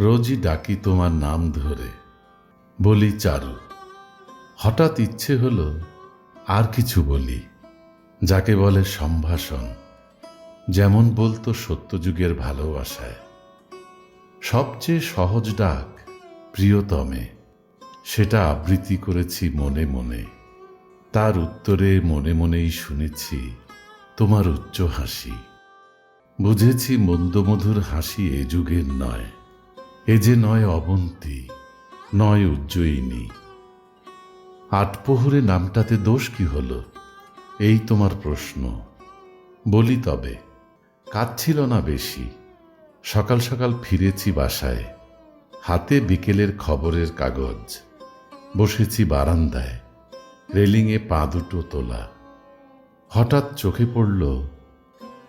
রোজই ডাকি তোমার নাম ধরে। বলি, চারু, হঠাৎ ইচ্ছে হলো আর কিছু বলি, যাকে বলে সম্ভাষণ, যেমন বলতো সত্যযুগের ভালোবাসায়। সবচেয়ে সহজ ডাক প্রিয়তমে, সেটা আবৃত্তি করেছি মনে মনে, তার উত্তরে মনে মনেই শুনেছি তোমার উচ্চ হাসি। বুঝেছি মন্দমধুর হাসি এ যুগের নয়। এ যে নয় অবন্তী, নয় উজ্জয়িনী। আটপোহরে নামটাতে দোষ কি হলো? এই তোমার প্রশ্ন। বলি তবে কাজ ছিল না বেশি। সকাল সকাল ফিরেছি বাসায়। হাতে বিকেলের খবরের কাগজ। বসেছি বারান্দায়। রেলিংয়ে পা দুটো তোলা। হঠাৎ চোখে পড়ল,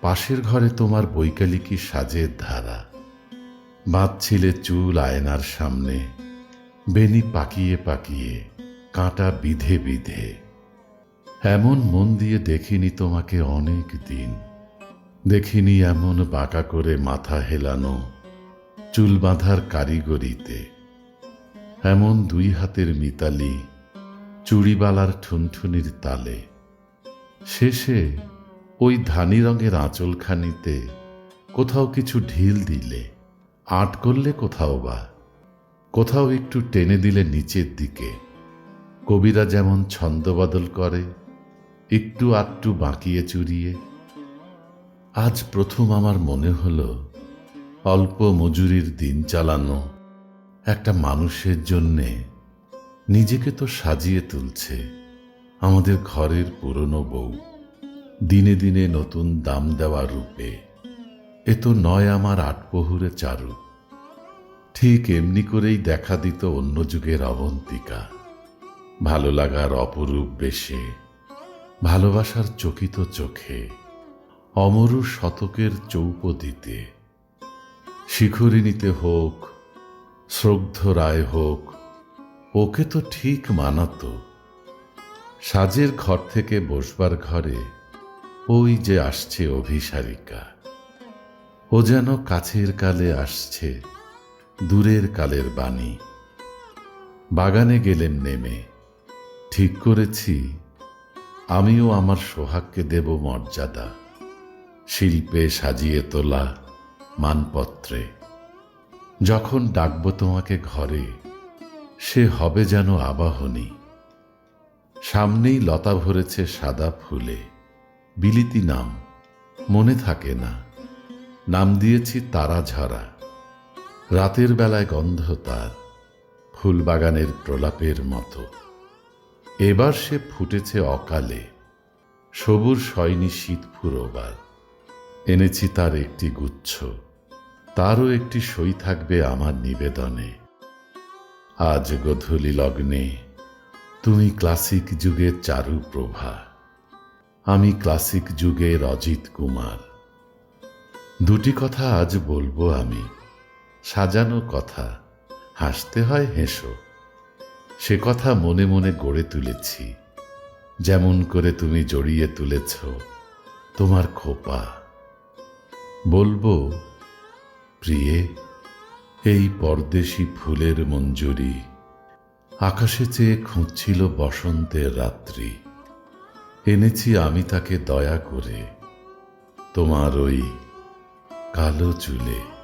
পাশের ঘরে তোমার বৈকালিকী সাজের ধারা। বাঁধছিলে চুল আয়নার সামনে বেনি পাকিয়ে পাকিয়ে, কাঁটা বিধে বিধে। এমন মন দিয়ে দেখিনি তোমাকে অনেক দিন। দেখিনি এমন বাঁকা করে মাথা হেলানো, চুল বাঁধার কারিগরিতে। এমন দুই হাতের মিতালি, চুড়িবালার ঠুনঠুনির তালে। শেষে ওই ধানি রঙের আঁচলখানিতে কোথাও কিছু ঢিল দিলে। আট করলে কোথাও বা, কোথাও একটু টেনে দিলে নিচের দিকে। কবিরা যেমন ছন্দবদল করে, একটু আটটু বাঁকিয়ে চুরিয়ে। আজ প্রথম আমার মনে হলো, অল্প মজুরির দিন চালানো একটা মানুষের জন্যে নিজেকে তো সাজিয়ে তুলছে আমাদের ঘরের পুরনো বউ। দিনে দিনে নতুন দাম দেওয়া রূপে। এ তো নয় আমার আটপহুরে চারু। ঠিক এমনি করেই দেখা দিত অন্য যুগের অবন্তিকা। ভালো লাগার অপরূপ বেশে, ভালোবাসার চকিত চোখে, অমরু শতকের চৌপদিতে। শিখরিণীতে হোক, শ্রদ্ধ রায় হোক, ওকে তো ঠিক মানাতো। সাজের ঘর থেকে বসবার ঘরে ওই যে আসছে অভিসারিকা। ও যেন কাছের কালে আসছে, দূরের কালের বাণী। বাগানে গেলেন নেমে, ঠিক করেছি, আমিও আমার সোহাগকে দেব মর্যাদা। শিল্পে সাজিয়ে তোলা মানপত্রে। যখন ডাকব তোমাকে ঘরে, সে হবে যেন আবাহনী। সামনেই লতা ভরেছে সাদা ফুলে, বিলিতি নাম, মনে থাকে না। নাম দিয়েছি তারা ঝরা। রাতের বেলায় গন্ধ তার ফুলবাগানের প্রলাপের মতো। এবার সে ফুটেছে অকালে, সবুর সয়নি শীত ফুরোবার। এনেছি তার একটি গুচ্ছ, তারও একটি সই থাকবে আমার নিবেদনে। আজ গধূলি লগ্নে, তুমি ক্লাসিক যুগের চারু প্রভা আমি ক্লাসিক যুগের অজিত কুমার। দুটি কথা আজ বলব আমি। সাজানো কথা, হাসতে হয় হেসো। সে কথা মনে মনে গড়ে তুলেছি। যেমন করে তুমি জড়িয়ে তুলেছ তোমার খোপা। বলব, প্রিয়ে, এই পরদেশি ফুলের মঞ্জুরি আকাশে চেয়ে খুঁজছিল বসন্তের রাত্রি। এনেছি আমি তাকে দয়া করে। তোমার ওই কালো চুলে।